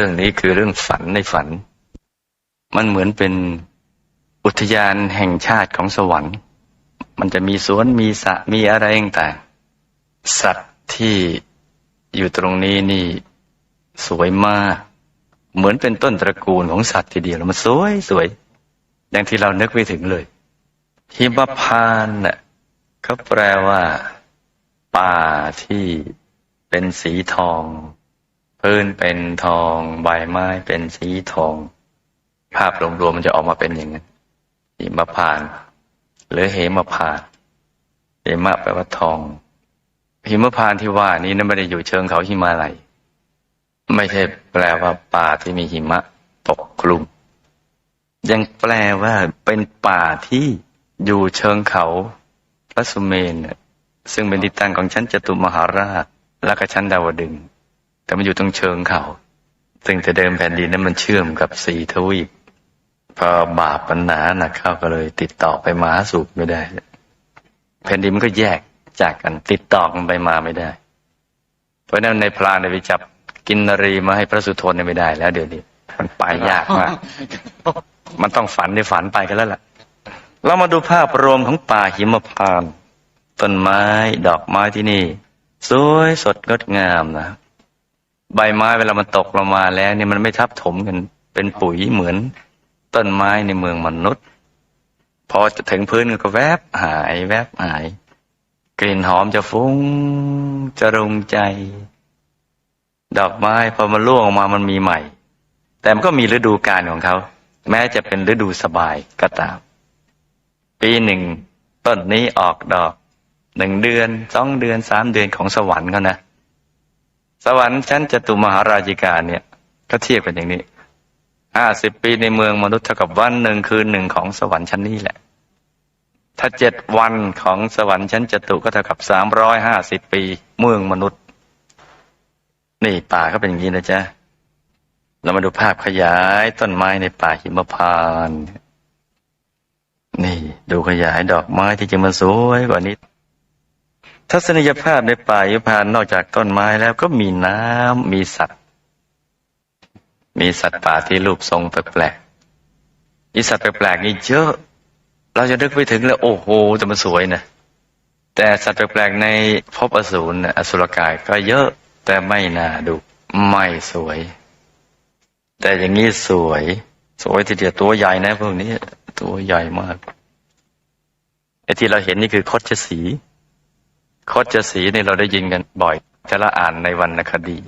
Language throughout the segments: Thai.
รื่องนี้คือเรื่องฝันในฝัน มันเหมือนเป็นอุทยานแห่งชาติของสวรรค์ มันจะมีสวนมีสระมีอะไรต่างๆสัตว์ที่อยู่ตรงนี้นี่สวยมาก เหมือนเป็นต้นตระกูลของสัตว์ทีเดียวแล้วมันสวยสวยอย่างที่เรานึกไม่ถึงเลยหิมพานน่ะเขาแปลว่า ป่าที่เป็นสีทอง พื้นเป็นทองใบไม้เป็นสีทอง ภาพรวมๆมันจะออกมาเป็นอย่างนั้นหิมพาน หรือเหมพานเหมะแปลว่าทองหิมะพานที่ว่านี้นั้นไม่ได้อยู่เชิงเขาหิมาลัยไม่ใช่แปลว่าป่าที่มีหิมะปกคลุม ยังแปลว่าเป็นป่าที่อยู่เชิงเขาพระสุเมนซึ่งเป็นที่ตั้งของชั้นจตุมหาราช และก็ชั้นดาวดึง แต่มันอยู่ตรงเชิงเขาซึ่งแต่เดิมแผ่นดินนั้นมันเชื่อมกับสี่ทวีปพอบาปปัญหาหนักเข้าก็เลย ติดต่อไปมาสู่ไม่ได้ แผ่นดินมันก็แยกจากกันติดต่อกันไปมาไม่ได้ เพราะนั้นในพรานเนี่ยไปจับกินนรีมาให้พระสุทนเนี่ยไม่ได้แล้ว เดี๋ยวนี้มันไปยากมาก มันต้องฝันในฝันไปกันแล้วล่ะ เรามาดูภาพรวมของป่าหิมพานต์ต้นไม้ ดอกไม้ที่นี่ สวยสดงดงามนะ ใบไม้เวลามันตกลงมาแล้วเนี่ยมันไม่ทับถมกัน เป็นปุ๋ยเหมือนต้นไม้ในเมืองมนุษย์ พอจะถึงพื้นก็แวบหาย แวบหาย กลิ่นหอมจะฟุ้งจะรุงใจ ดอกไม้พอมันร่วงออกมามันมีใหม่ แต่มันก็มีฤดูกาลของเขา แม้จะเป็นฤดูสบายก็ตาม ปีหนึ่งต้นนี้ออกดอกหนึ่งเดือนสองเดือนสามเดือนของสวรรค์เขานะ สวรรค์ชั้นจตุมหาราชิกาเนี่ยก็เทียบกันอย่างนี้ห้าสิบปีในเมืองมนุษย์เท่ากับวันหนึ่งคืนหนึ่งของสวรรค์ชั้นนี้แหละ ถ้าเจ็ดวันของสวรรค์ชั้นจตุก็เท่ากับสามร้อยห้าสิบปีเมืองมนุษย์ นี่ป่าก็เป็นอย่างนี้นะจ๊ะเรามาดูภาพขยายต้นไม้ในป่าหิมพานต์นี่ ดูขยายดอกไม้ที่จะมันสวยกว่านี้ ทัศนียภาพในป่าหิมพานนอกจากต้นไม้แล้วก็มีน้ำมีสัตว์ มีสัตว์ป่าที่รูปทรงแปลกๆมีสัตว์แปลกๆนี่เยอะ เราจะนึกไปถึงแล้วโอ้โหแต่มันสวยนะแต่สัตว์แปลกๆในภพอสูรอสุรกายก็เยอะแต่ไม่น่าดูไม่สวย แต่อย่างนี้สวย สวยทีเดียวตัวใหญ่นะพวกนี้ ตัวใหญ่มากไอ้ที่เราเห็นนี่คือคดชสี คดชสีเนี่ยเราได้ยินกันบ่อยจะละอ่านในวรรณคดี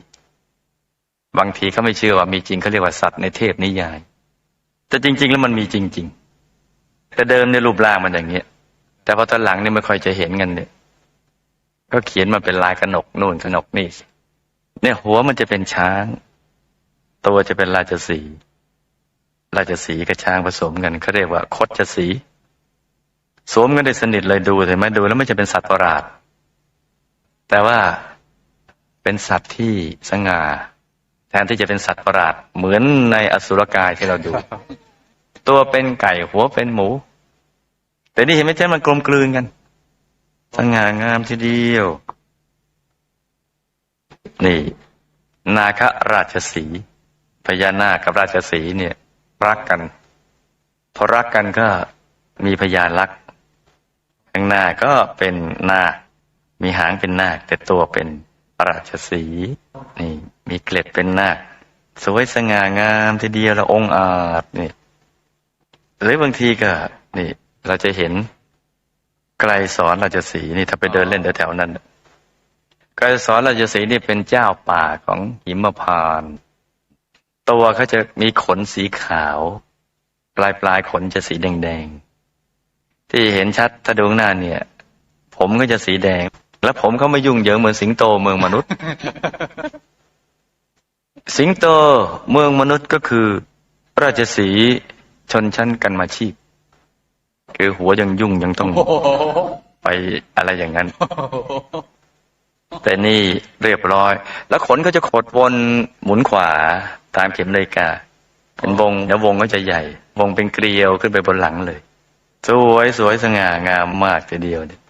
บางทีเขาไม่เชื่อว่ามีจริงเขาเรียกว่าสัตว์ในเทพนิยาย แต่จริง ๆ แล้วมันมีจริง ๆ แต่เดิมในรูปร่างมันอย่างเงี้ย แต่พอตอนหลังนี่ไม่ค่อยจะเห็นกันเนี่ย ก็เขียนมาเป็นลายกระหนกนู่นกระหนกนี่เนี่ยหัวมันจะเป็นช้าง ตัวจะเป็นราชสีราชสีกับช้างผสมกันเขาเรียกว่าคดชสีสวมกันได้สนิทเลยดูเห็นไหมดูแล้วไม่จะเป็นสัตว์ประหลาด แต่ว่าเป็นสัตว์ที่สง่า แทนที่จะเป็นสัตว์ประหลาด เหมือนในอสุรกายที่เราดู ตัวเป็นไก่หัวเป็นหมู แต่นี่เห็นไหมเจ้ามันกลมกลืนกันสง่างามทีเดียว นี่ นาคราชสีห์พญานาคกับราชสีห์เนี่ย รักกัน พอรักกันก็มีพญาลักษณ์ข้างหน้าก็เป็นนาค มีหางเป็นนาค แต่ตัวเป็นราชสีนี่มีเกล็ดเป็นนาค สวยสง่างามทีเดียวละองอาจนี่หรือบางทีก็ นี่ เราจะเห็นไกลสอนราชสีนี่ถ้าไปเดินเล่นแถวๆนั้นไกรสอนราชสีนี่เป็นเจ้าป่าของหิมพานตัวเขาจะมีขนสีขาว ปลายปลายขนจะสีแดงๆที่เห็นชัดถ้าดูข้างหน้าเนี่ย ผมก็จะสีแดง แล้วผมเขาไม่ยุ่งเหยิงเหมือนสิงโตเมืองมนุษย์ สิงโตเมืองมนุษย์ก็คือ ราชสีห์ชนชั้นกันมาชีพ คือหัวยังยุ่งยังต้องไปอะไรอย่างนั้น แต่นี่เรียบร้อย แล้วขนก็จะขดวนหมุนขวาตามเข็มนาฬิกา เป็นวงแล้ววงก็จะใหญ่ วงเป็นเกลียวขึ้นไปบนหลังเลย สวยสวยสง่างามมากทีเดียวเนี่ย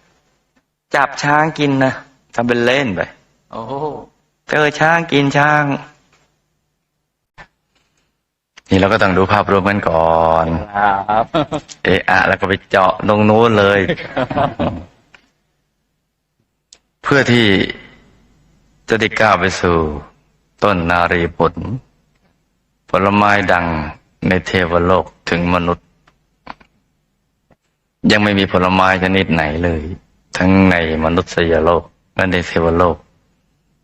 จับช้างกินนะทำเป็นเล่นไปโอ้เจอช้างกินช้าง นี่เราก็ต้องดูภาพรวมกันก่อนครับเอะอะแล้วก็ไปเจาะตรงนู้นเลย เพื่อที่จะได้ก้าวไปสู่ ต้นนารีผล ผลไม้ดังในเทวโลกถึงมนุษย์ ยังไม่มีผลไม้ชนิดไหนเลย ทั้งในมนุษยโลกและในเทวโลก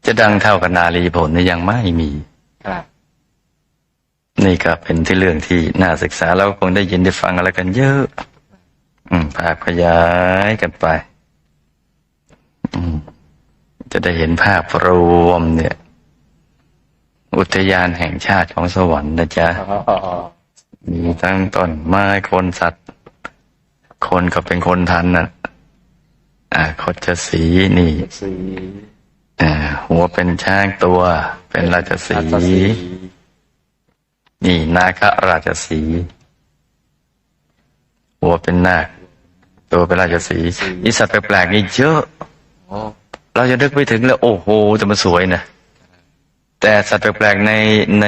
จะดังเท่ากับนารีผลนี่ยังไม่มีครับนี่ก็เป็นที่เรื่องที่น่าศึกษาแล้วคงได้ยินได้ฟังอะไรกันเยอะ อืมภาพขยายกันไป อืมจะได้เห็นภาพรวมเนี่ย อุทยานแห่งชาติของสวรรค์นะจ๊ะอ๋อมีทั้งต้นไม้คนสัตว์ คนก็เป็นคนทันน่ะ อ่าคดชสีห์นี่สีอ่าหัวเป็นช้างตัว เป็นราชสีราชห์สีห์นี่นาคราชสีห์หัวเป็นนาคตัวเป็นราชสีห์นี่สัตว์แปลกๆนี่เยอะโอ้เราจะนึกไปถึงแล้ว โอ้โหจะมันสวยนะแต่สัตว์แปลกๆในใน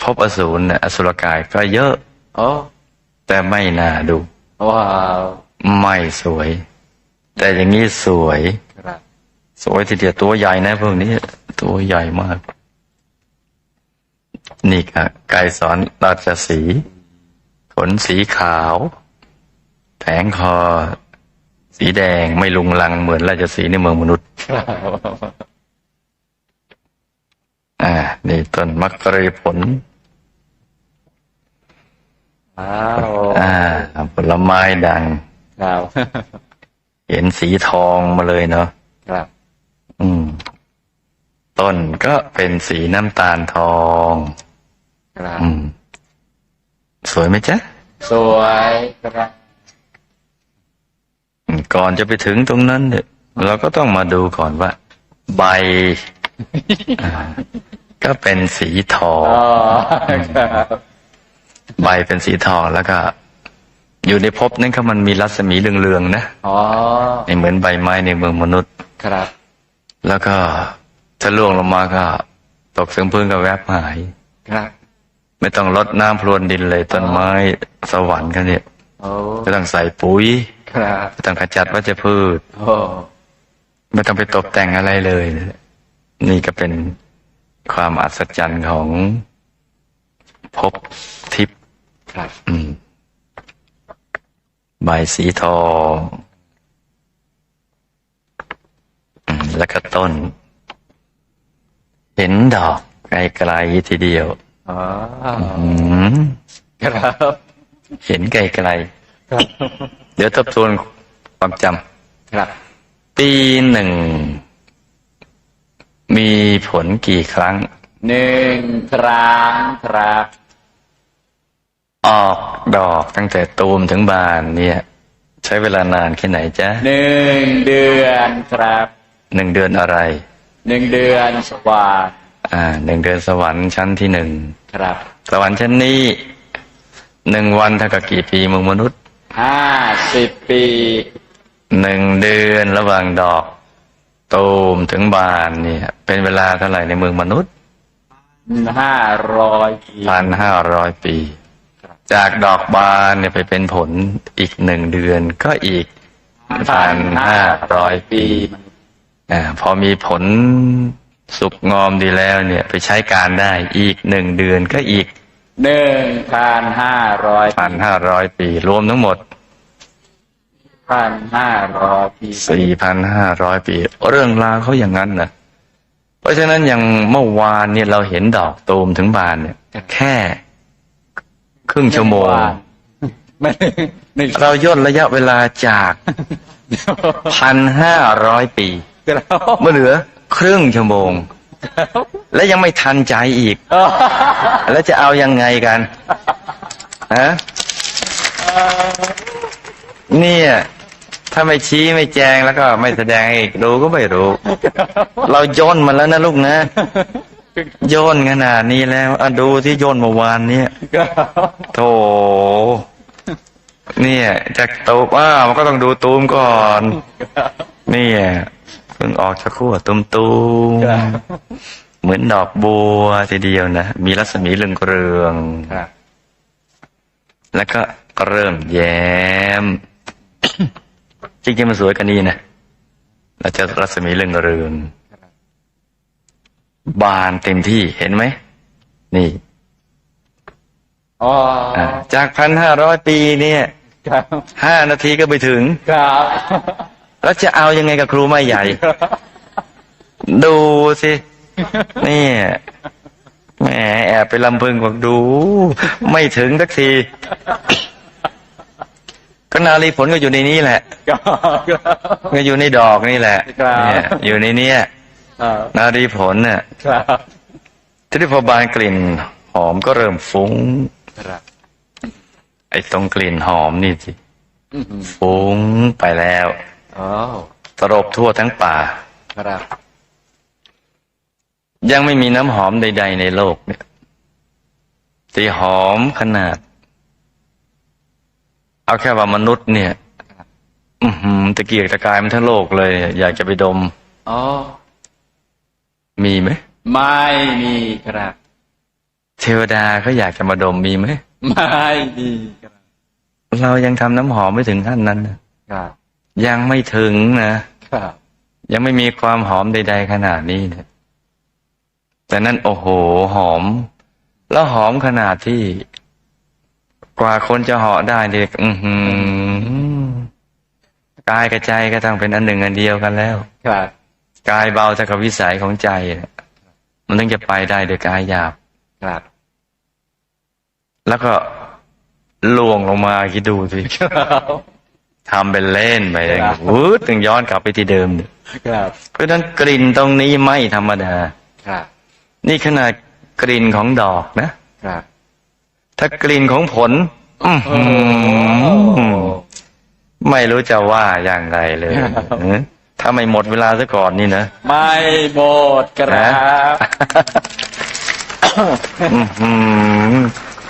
ภพอสูรน่ะอสุรกายก็เยอะโอ้แต่ไม่น่าดูว้าวไม่สวย แต่อย่างนี้สวยครับสวยทีเดียวตัวใหญ่นะพวกนี้ ตัวใหญ่มาก นี่ค่ะไก่สอนราชสีห์ขนสีขาว แผงคอ สีแดงไม่ลุงลังเหมือนราชสีห์ในเมืองมนุษย์ครับอ่า นี่ต้นมักกะเรผลว้าวอ่า ผลไม้ดังครับ เห็นสีทองมาเลยเนาะครับ อืม ต้นก็เป็นสีน้ำตาลทองครับอืม สวยไหมจ๊ะ สวยครับอืมก่อนจะไปถึงตรงนั้นเนี่ยเราก็ต้องมาดูก่อนว่า ใบอ่าก็เป็นสีทองอ๋อครับใบเป็นสีทองแล้วก็ อยู่ในภพนั้นก็มันมีรัศมีเรืองๆนะอ๋อไม่เหมือนใบไม้ในเมืองมนุษย์ ครับ แล้วก็ถ้าล่วงลงมาก็ ตกถึงพื้นก็แวบหาย ครับ ไม่ต้องรดน้ำพรวนดินเลยต้นไม้สวรรค์กันเนี่ยโอ้ไม่ต้องใส่ปุ๋ย ครับไม่ต้องขจัดวัชพืชโอ้ไม่ต้องไปตกแต่งอะไรเลย นี่ก็เป็นความอัศจรรย์ของภพทิพย์ครับ อืม ใบสีทองอืมแล้วก็ต้น เห็นดอกไกลๆทีเดียวอ๋ออืมครับ เห็นไกลครับๆเดี๋ยวทบทวนความจครับำปีหนึ่ง มีผลกี่ครั้ง หนึ่งครั้งครับ ออกดอกตั้งแต่ตูมถึงบานเนี่ย ใช้เวลานานแค่ไหนจ๊ะหนึ่งเดือนครับหนึ่งเดือนอะไรหนึ่งเดือนสว่างอ่าหนึ่งเดือนสวรรค์ชั้นที่หนึ่งครับ สวรรค์ชั้นนี้หนึ่งวันเท่ากับกี่ปีเมืองมนุษย์ห้าสิบปีหนึ่งเดือนระหว่างดอก ตูมถึงบานเนี่ย เป็นเวลาเท่าไหร่ในเมืองมนุษย์ห้าร้อยปีพันห้าร้อยปี จากดอกบานเนี่ยไปเป็นผลอีกหนึ่งเดือนก็อีกพันห้าร้อยปีอ่าพอมีผลสุกงอมดีแล้วเนี่ยไปใช้การได้อีกหนึ่งเดือนก็อีกหนึ่งพันห้าร้อยพันห้าร้อยปี รวมทั้งหมดพันห้าร้อยปีสี่พันห้าร้อยปี เรื่องราวเขาอย่างนั้นนะเพราะฉะนั้นอย่างเมื่อวานเนี่ยเราเห็นดอกตูมถึงบานเนี่ยแค่ ครึ่งชั่วโมง ไม่หนึ่งเราย่นระยะเวลาจากพันห้าร้อยปีครับมาเหลือครึ่งชั่วโมง และยังไม่ทันใจอีก แล้วจะเอายังไงกันฮะเนี่ย ถ้าไม่ชี้ไม่แจงแล้วก็ไม่แสดงให้ดูก็ไม่รู้ เราย่นมาแล้วนะลูกนะ ย่นขนาดนี้แล้วอะดูที่ย่นเมื่อวานเนี่ยครับโถเนี่ยจากตูมอ้าวมันก็ต้องดูตูมก่อนเนี่ยเพิ่งออกจากขั้วตูมตูมเหมือนดอกบัวทีเดียวนะมีรัศมีเรืองเรืองๆครับแล้วก็เริ่มแย้มจริงๆมันสวยกันนี้นะเราจะรัศมีเรืองเรืองๆ บานเต็มที่เห็นไหม นี่อ๋ออะจากพันห้าร้อยปีเนี่ยครับห้านาทีก็ไปถึง ครับแล้วจะเอายังไงกับครูไม่ใหญ่ ดูสิเนี่ยแหมแอบไปลำพึงบอกดู ไม่ถึงสักทีก็นาลีผลก็อยู่ในนี้แหละ ครับ ก็อยู่ในดอกนี่แหละครับ เนี่ยอยู่ในเนี้ยครับ นารีผลเนี่ยครับทีนี้พอบานกลิ่นหอมก็เริ่มฟุ้งครับไอ้ตรงกลิ่นหอมนี่สิอื้อหือฟุ้งไปแล้วอ๋อตรบทั่วทั้งป่าครับ ยังไม่มีน้ำหอมใด ๆ ในโลกเนี่ยที่หอมขนาด เอาแค่ว่ามนุษย์เนี่ย อือหือตะเกียกตะกายมันทั้งโลกเลย อยากจะไปดม อ๋อ มีไหมไม่มีครับ เทวดาเขาอยากจะมาดมมีไหมไม่มีครับเรายังทำน้ำหอมไม่ถึงขั้นนั้นนะครับยังไม่ถึงนะ ครับ ยังไม่มีความหอมใด ๆ ขนาดนี้เนี่ยแต่นั่นโอ้โหหอม แล้วหอมขนาดที่ กว่าคนจะเหาะได้เด็กอือหือกายกับใจก็ต้องเป็นอันหนึ่งอันเดียวกันแล้ว ครับ กายเบาเท่ากับวิสัยของใจเนี่ยมันต้องจะไปได้โดยกายหยาบครับ แล้วก็ล่วงลงมาคิดดูสิครับทำเป็นเล่นไปเองครับวืดถึงย้อนกลับไปที่เดิมเนี่ยครับเพราะฉะนั้นกลิ่นตรงนี้ไม่ธรรมดาครับ นี่ขนาดกลิ่นของดอกนะครับ ถ้ากลิ่นของผลอื้อหือไม่รู้จะว่าอย่างไรเลยเออ ถ้าไม่หมดเวลาซะก่อนนี่นะ ไม่หมดครับอื้อหือ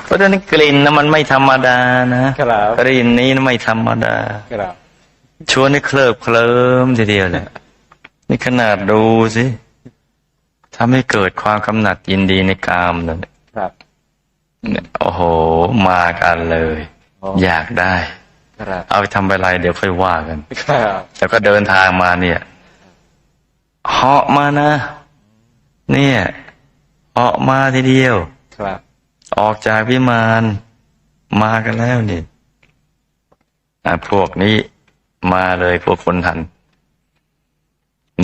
เพราะฉะนั้นกลิ่นนะมันไม่ธรรมดานะครับกลิ่นนี้นะไม่ธรรมดาครับชวนให้เคลิบเคลิ้มทีเดียวเลยนี่ขนาดดูสิทำให้เกิดความกำหนัดยินดีในกามเลยครับเนี่ยโอ้โห มากันเลยอ๋ออยากได้ครับ เอาไปทำอะไรเดี๋ยวค่อยว่ากันครับแล้วก็เดินทางมาเนี่ยเหาะมานะ เนี่ยเหาะมาทีเดียวครับออกจากวิมานมากันแล้วนี่อะพวกนี้มาเลยพวกคนทัน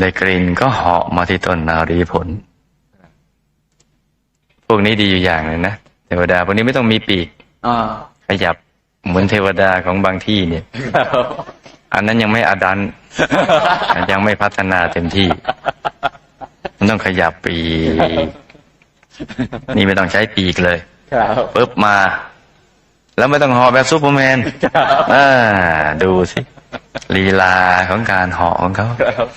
ได้กลิ่นก็เหาะมาที่ต้นนารีผล พวกนี้ดีอยู่อย่างหนึ่งนะเทวดาพวกนี้ไม่ต้องมีปีกอ่าขยับ เหมือนเทวดาของบางที่เนี่ยครับอันนั้นยังไม่อดันยังไม่พัฒนาเต็มที่ มันต้องขยับปีกนี่ไม่ต้องใช้ปีกเลยครับปุ๊บมา แล้วไม่ต้องเหอแบบซูเปอร์แมนครับอ่าดูสิลีลาของการเหาะของเขาครับ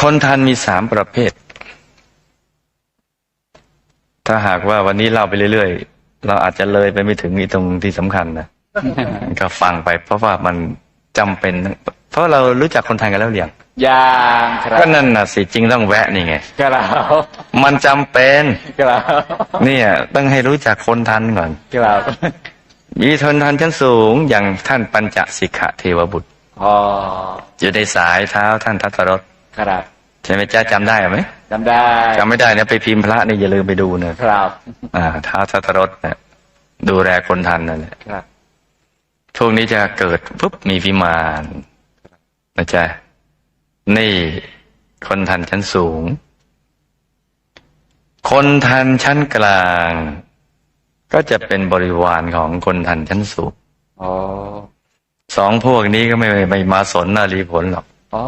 คนทันมีสามประเภท ถ้าหากว่าวันนี้เล่าไปเรื่อยๆ เราอาจจะเลยไปไม่ถึงอีตรงที่สำคัญนะ ก็ฟังไปเพราะว่ามันจำเป็น เพราะเรารู้จักคนไทยกันแล้วเรียงยางครับก็นั่นน่ะสิจริงต้องแวะนี่ไงครับมันจำเป็นครับเนี่ยต้องให้รู้จักคนทันก่อนครับมีชนทันชั้นสูงอย่างท่านปัญจสิกขเทวบุตรอ๋ออยู่ในสายเท้าท่านทัตรสครับใช่ไหมจ้าจำได้ไหมจำได้จำไม่ได้นะไปพิมพ์พระนี่อย่าลืมไปดูนะครับ อ่าเท้าทัตรสเนี่ยดูแลคนทันนั่นแหละครับ ช่วงนี้จะเกิดปุ๊บมีวิมานนะจ๊ะนี่คนทันชั้นสูง คนทันชั้นกลาง ก็จะเป็นบริวารของคนทันชั้นสูงอ๋อสองพวกนี้ก็ไม่ไม่มาสนนารีผลหรอกอ๋อ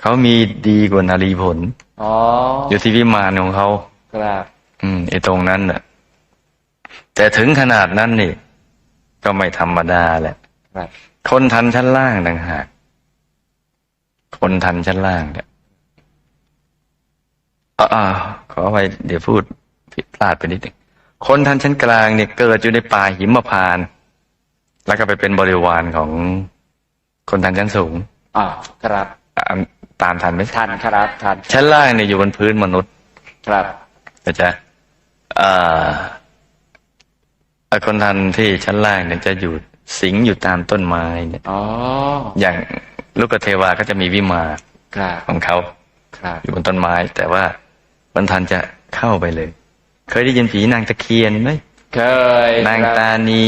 เขามีดีกว่านารีผลอ๋ออยู่ที่วิมานของเขาครับ อืมไอ้ตรงนั้นน่ะ แต่ถึงขนาดนั้นนี่ ก็ไม่ธรรมดาแหละครับคนทันชั้นล่างต่างหากคนทันชั้นล่างเนี่ยอ่าขอไปเดี๋ยวพูดผิดพลาดไปนิดหนึ่งคนทันชั้นกลางเนี่ยเกิดอยู่ในป่าหิมพานต์แล้วก็ไปเป็นบริวารของคนทันชั้นสูงอ่าครับอ่าตามทันไหมทันครับทันชั้นล่างเนี่ยอยู่บนพื้นมนุษย์ ครับก็จะเอ่อเอ่อคนทันที่ชั้นล่างเนี่ยจะอยู่สิงอยู่ตามต้นไม้เนี่ยอ๋อ อย่างลูกเทวาก็จะมีวิมานครับของเขาครับอยู่บนต้นไม้ แต่ว่าคนทันจะเข้าไปเลย เคยได้ยินผีนางตะเคียนไหมเคย นางครับตานี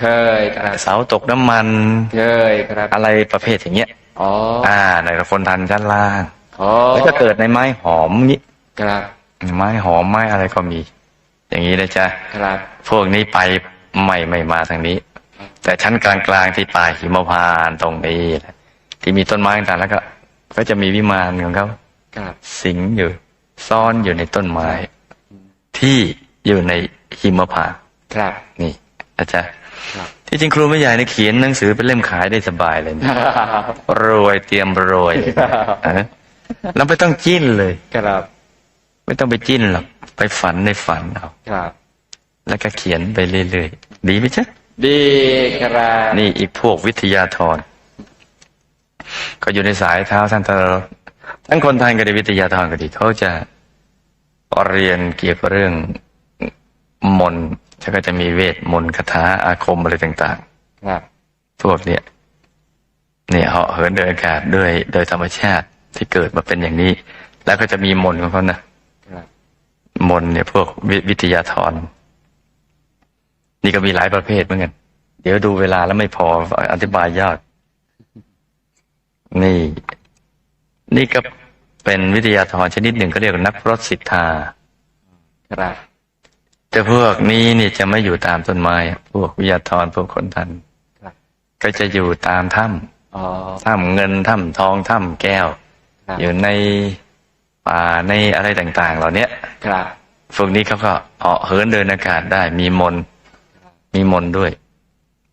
เคยครับเสาตกน้ำมัน เคยครับ อะไรประเภทอย่างเงี้ยอ๋ออ่าในคนทันชั้นล่างอ๋อแล้วก็เกิดในไม้หอมนี้ครับไม้หอมไม้อะไรก็มี อย่างนี้นะจ๊ะครับ พวกนี้ไปไม่ไม่มาทางนี้ แต่ชั้นกลางๆที่ป่าหิมพานต์ตรงนี้แหละที่มีต้นไม้ต่างๆแล้วก็ ก็จะมีวิมานของเขาครับ สิงอยู่ ซ่อนอยู่ในต้นไม้ ที่อยู่ในหิมพานต์ครับ นี่อาจารย์ครับ ที่จริงครูไม่ใหญ่นะเขียนหนังสือเป็นเล่มขายได้สบายเลยนะรวยเตรียมรวยเออแล้วไม่ต้องจิ้นเลย ครับ ไม่ต้องไปจิ้นหรอกไปฝันในฝันเอาครับ แล้วก็เขียนไปเรื่อยๆดีไหมจ๊ะดีครับนี่อีกพวกวิทยาธรก็อยู่ในสายเท้าท่านตลอดทั้งคนไทยก็ดีวิทยาธรก็ดีเขาจะเรียนเกี่ยวกับเรื่องมนต์แล้วก็จะมีเวทมนต์คาถาอาคมอะไรต่างครับๆพวกเนี้ยเนี่ยเหาะเหินเดินอากาศด้วยโดยธรรมชาติที่เกิดมาเป็นอย่างนี้ แล้วก็จะมีมนต์ของเขานะครับ มนต์เนี่ยพวกวิวิทยาธรนี่ก็มีหลายประเภทเหมือนกัน เดี๋ยวดูเวลาแล้วไม่พออธิบายยาก นี่ นี่ก็เป็นวิทยาธรชนิดหนึ่งก็เรียกว่านักรถสิทธาครับแต่พวกนี้นี่จะไม่อยู่ตามต้นไม้อะพวกวิทยาธรพวกคนทันครับก็จะอยู่ตามถ้อ๋อำถ้ำเงินถ้ำทองถ้ำแก้วครับอยู่ใน ป่าในอะไรต่างๆ เหล่าเนี้ยครับพวกนี้เขาก็เหาะเหินเดินอากาศได้ มีมนต์มีมนต์ด้วย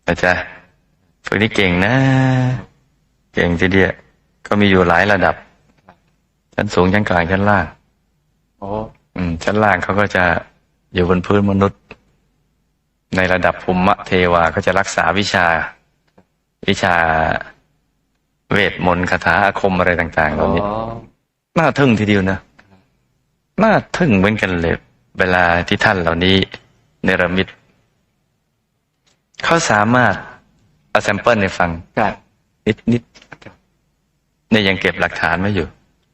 นะจ๊ะพวกนี้เก่งนะ เก่งทีเดียวก็มีอยู่หลายระดับ ชั้นสูงชั้นกลางชั้นล่างโอ้อืม ชั้นล่างเขาก็จะอยู่บนพื้นมนุษย์ ในระดับภูมิเทวาก็จะรักษาวิชา วิชาเวทมนต์คาถาอาคมอะไรต่าง ๆ เหอ๋ล่าอนี้ น่าทึ่งทีเดียวนะ น่าทึ่งเหมือนกันเลย เวลาที่ท่านเหล่านี้เนรมิตเขาสามารถเอาแซมเปิลให้ฟังครับนิดนิดเนี่ยยังเก็บหลักฐานไว้อยู่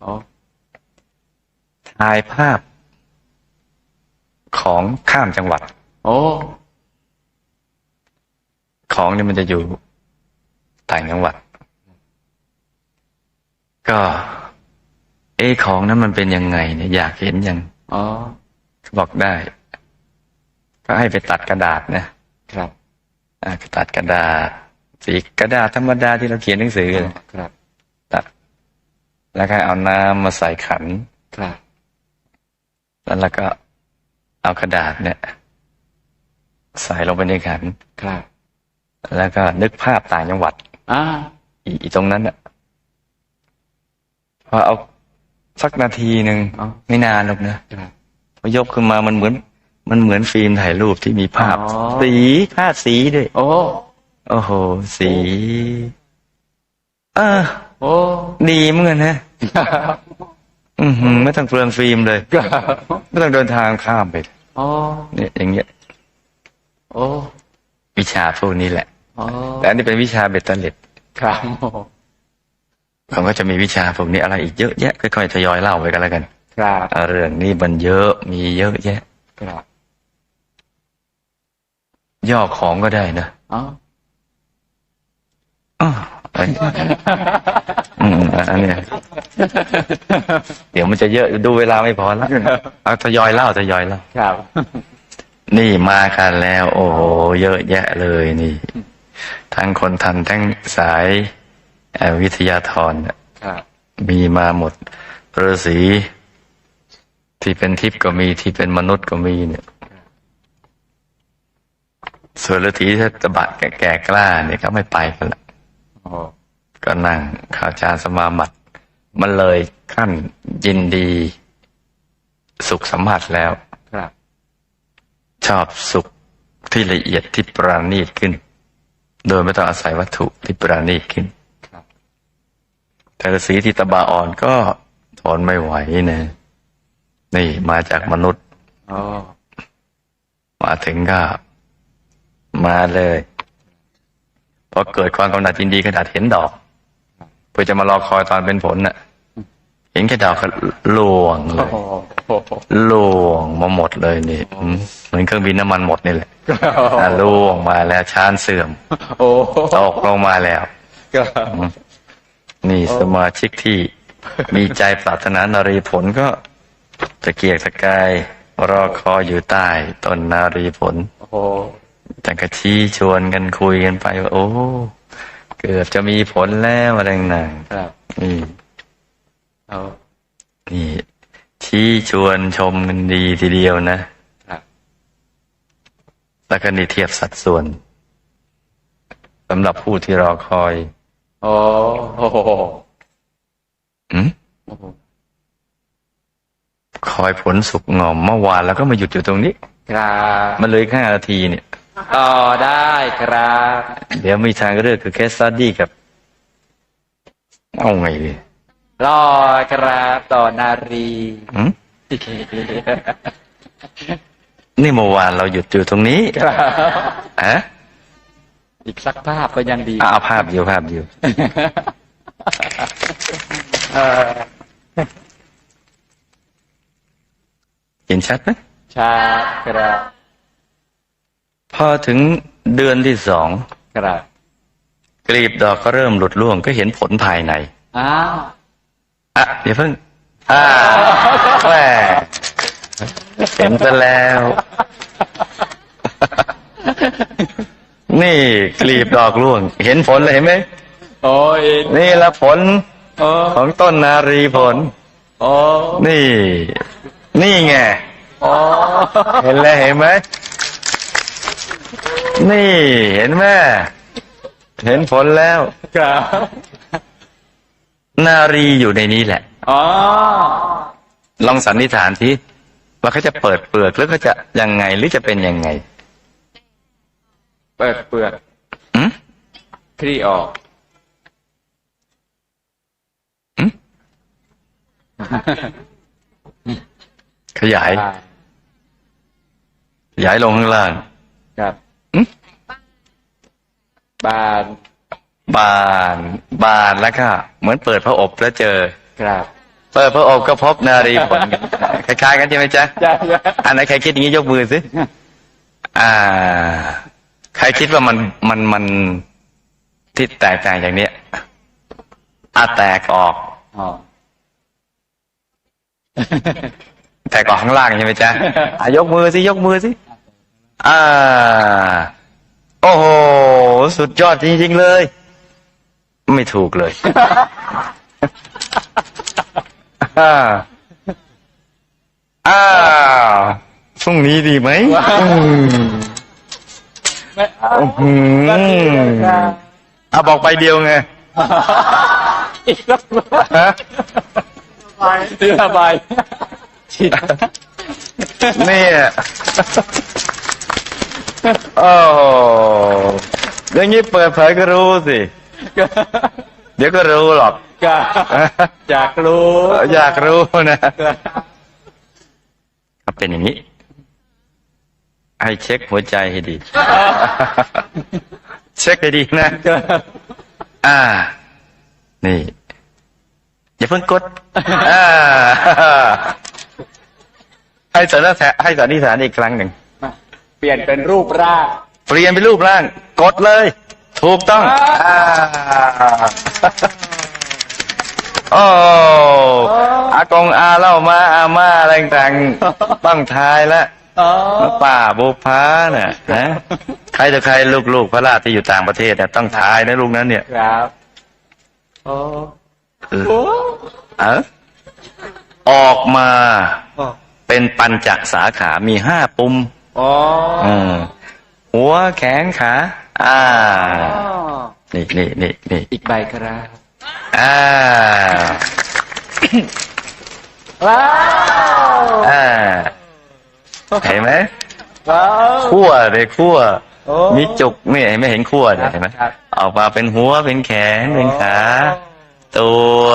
อ๋อถ่ายภาพของข้ามจังหวัด โอ้ของเนี่ยมันจะอยู่ต่างจังหวัด ก็ เอะของนั้นมันเป็นยังไงเนี่ยอยากเห็นยังอ๋อเขาบอกได้ ก็ให้ไปตัดกระดาษนะครับอ่าไปตัดกระดาษ สีกระดาษธรรมดาที่เราเขียนหนังสือครับ ตัด แล้วก็เอาน้ำมาใส่ขันครับแล้วเราก็เอากระดาษเนี่ย ใส่ลงไปในขันครับ แล้วก็นึกภาพต่างจังหวัดอ่าอีอีตรงนั้นน่ะพอเอา สักนาทีหนึ่งอ๋อ ไม่นานหรอกนะครับพอยกขึ้นมามันเหมือน มันเหมือนฟิล์มถ่ายรูปที่มีภาพ อ๋อ สีภาพสีด้วยโอ้ โอ้โห สีเออโอ้ดีเหมือนกันนะอือหือไม่ต้องเปลืองฟิล์มเลยครับไม่ต้องเดินทางข้ามไปโอ้เนี่ยอย่างเงี้ย โอ้วิชาพวกนี้แหละ โอ้แต่อันนี้เป็นวิชาเบ็ดเตล็ดครับ โอ้ผมก็จะมีวิชาพวกนี้อะไรอีกเยอะแยะค่อยๆทยอยเล่าไปกันแล้วกัน ครับเรื่องนี้มันเยอะมีเยอะแยะครับย่อของก็ได้นะอ๋ออ้อเอ้ยอืมอันเนี้ยเดี๋ยวมันจะเยอะดูเวลาไม่พอแล้วเอาทยอยเล่าทยอยเล่าครับ นี่มากันแล้ว โอ้โหเยอะแยะเลยนี่ ทั้งคนทันทั้งสายเอ่อ วิทยาธรเนี่ยครับมีมาหมดฤาษีที่เป็นทิพย์ก็มีที่เป็นมนุษย์ก็มีเนี่ยส่วนฤาษีที่ตบะแก่ๆกล้าเนี่ยก็ไม่ไปกันละโอ้ก็นั่งข่าวจารสมาบัติมันเลยขั้นยินดี สุขสัมผัสแล้วครับชอบสุขที่ละเอียดที่ปราณีตขึ้น โดยไม่ต้องอาศัยวัตถุที่ปราณีตขึ้นครับ แต่ฤาษีที่ตบะอ่อนก็ทนไม่ไหวนะนี่มาจากมนุษย์โอ้มาถึงก็มาเลยพอเกิดความกำหนัดยินดีขนาดเห็นดอก เพื่อจะมารอคอยตอนเป็นผลน่ะ เห็นแค่ดอกก็ล่วงเลโอ้ยโหล่วงมาหมดเลยนี่อืมเหมือนเครื่องบินน้ำมันหมดนี่แหละอะล่วงมาแล้วชานเสื่อมโอ้ตกลงมาแล้วก็ นี่สมาชิกที่มีใจปรารถนานรีผลก็ตะเกียกตะกายรอคอยอยู่ใต้ต้นนารีผล โอ้โหแต่ก็ชี้ชวนกันคุยกันไปว่าโอ้ เกือบจะมีผลแล้วอะไรต่างครับๆนี่ เอานี่ชี้ชวนชมกันดีทีเดียวนะครับแล้วก็นี่เทียบสัดส่วนสำหรับผู้ที่รอคอยโอ้โหอืมโอ้โหคอยผลสุกงอมเมื่อวานแล้วก็มาหยุดอยู่ตรงนี้ ครับมันเลยห้านาทีเนี่ย ต่อได้ครับ เดี๋ยวมีทางเลือกคือแคสตัดดี้กับเอาไงดีรอครับต่อนารีอืมนี่เมื่อวานเราหยุดอยู่ตรงนี้ครับอะ อีกสักภาพก็ยังดีอะเอาภาพอยู่ภาพอยู่เออเห็นชัดไหมชาครับพอถึงเดือนที่สองครับกลีบดอกก็เริ่มหลุดร่วงก็เห็นผลภายในอ้าวอะเดี๋ยวเพิ่งอ่าแหมเห็นซะแล้ว นี่กลีบดอกร่วง เห็นผลเลยเห็นไหมโอ้ยนี่ละผลโอ้ของต้นนารีผลโอ้นี่ นี่ไงโอ้เห็นแล้วเห็นไหมนี่เห็นไหมเห็นผลแล้วครับนารีอยู่ในนี้แหละ อ๋อ ลองสันนิษฐานทีว่าเขาจะเปิดเปลือกหรือเขาจะยังไงหรือจะเป็นยังไง เปิดเปลือกอืมคลี่ออกอืมขยาย ขยายลงข้างล่าง ครับอืมบานบานบานแล้วก็เหมือนเปิดพระอบแล้วเจอ ครับ เปิดพระอบก็พบนารีผลคล้ายๆกันใช่ไหมจ๊ะใช่ใช่อันไหนใครคิดอย่างนี้ยกมือสิอ่า ใครคิดว่ามันมันมันที่แตกต่างอย่างเนี้ยอะแตกออกอ๋อแตกออกข้างล่างใช่ไหมจ๊ะอะยกมือสิยกมือสิอ่า โอ้โห สุดยอดจริงๆเลย ไม่ถูกเลยอ่าอ้าวพรุ่งนี้ดีไหมอืม ไม่เอาอื้อหือก็ดีเลยครับเอาบอกไปเดียวไงอีกแล้วฮะเรือใบฉีดเนี่ยโอ้โหอย่างนี้เปิดเผยก็รู้สิเดี๋ยวก็รู้หรอก ก็อยากรู้ อยากรู้นะ ก็เป็นอย่างนี้ ให้เช็คหัวใจให้ดี เช็คให้ดีนะ อ่า นี่ อย่าเพิ่งกด อ่า ให้สันนิษฐานให้สันนิษฐานอีกครั้งหนึ่ง เปลี่ยนเป็นรูปร่าง เปลี่ยนเป็นรูปร่าง กดเลย ถูกต้อง อ่า โอ้อากงอาเล่ามาอาม่าอะไรต่างๆต้องทายแล้ว อ๋อป้าบุพาเนี่ยนะใครจะใครลูกๆพระราชที่อยู่ต่างประเทศเนี่ยต้องทายนะลูกนั้นเนี่ยครับโอ้เออโหเออออกมาเป็นปัญจสาขามีห้าปุ่มอ๋ออืมหัวแขนขาอ่า นี่นี่นี่นี่อีกใบครับอ่าว้าวอ่า เห็นไหมว้าวขั้วเลยขั้วโอ้ มีจุกนี่เห็นไหมเห็นขั้วเนี่ยเห็นไหมครับ ออกมาเป็นหัวเป็นแขนเป็นขา ตัว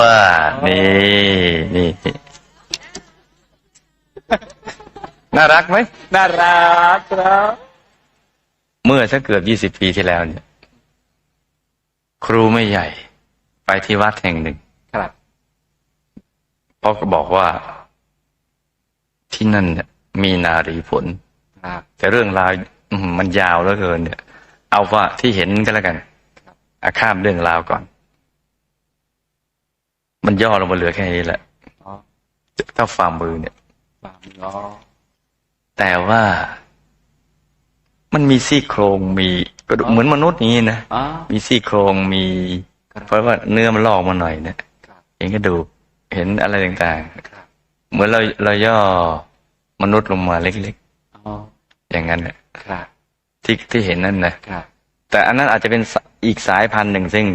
นี่นี่นี่น่ารักไหม น่ารักครับ เมื่อสักเกือบยี่สิบปีที่แล้วเนี่ย ครูไม่ใหญ่ ไปที่วัดแห่งหนึ่งครับ พ่อก็บอกว่า ที่นั่นเนี่ย มีนารีผลครับแต่เรื่องราวอื้อหือมันยาวเหลือเกินเนี่ย เอาว่าที่เห็นก็แล้วกันอาข้ามเรื่องราวก่อน มันย่อลงมาเหลือแค่นี้แหละอ๋อเท่าฝ่ามือเนี่ยสามล้อแต่ว่ามันมีซี่โครงมีกระดูกเหมือนมนุษย์อย่างนี้นะอ๋อมีซี่โครงมีครับเพราะว่าเนื้อมันลอกมาหน่อยเนี่ยครับเห็นกระดูกเห็นอะไรต่างครับๆเหมือนเราเราย่อ มนุษย์ลงมาเล็กอ๋อๆอย่างนั้นน่ะครับที่ที่เห็นนั่นนะครับแต่อันนั้นอาจจะเป็นสอีกสายพันธุ์หนึ่งซึ่ง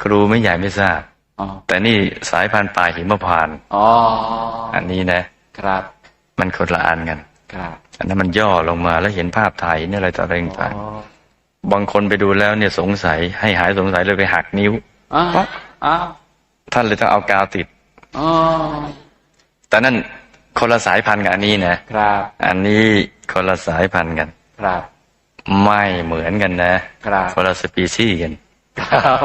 ครูไม่ใหญ่ไม่ทราบอ๋อแต่นี่สายพันธุ์ป่าหิมพานต์อ๋ออันนี้นะครับ มันคนละอันกันครับอันนั้นมันย่อลงมาแล้วเห็นภาพถ่ายเนี่ยอะไรต่ออะไรอ๋ต่างอๆบางคนไปดูแล้วเนี่ยสงสัยให้หายสงสัยเลยไปหักนิ้วอ๋ออ๋อท่านเลยต้องเอากาวติดอ๋อแต่นั่น คนละสายพันธุ์กับอันนี้นะครับ อันนี้คนละสายพันธุ์กัน ครับ ไม่เหมือนกันนะครับ คนละสปีชีส์กัน ครับ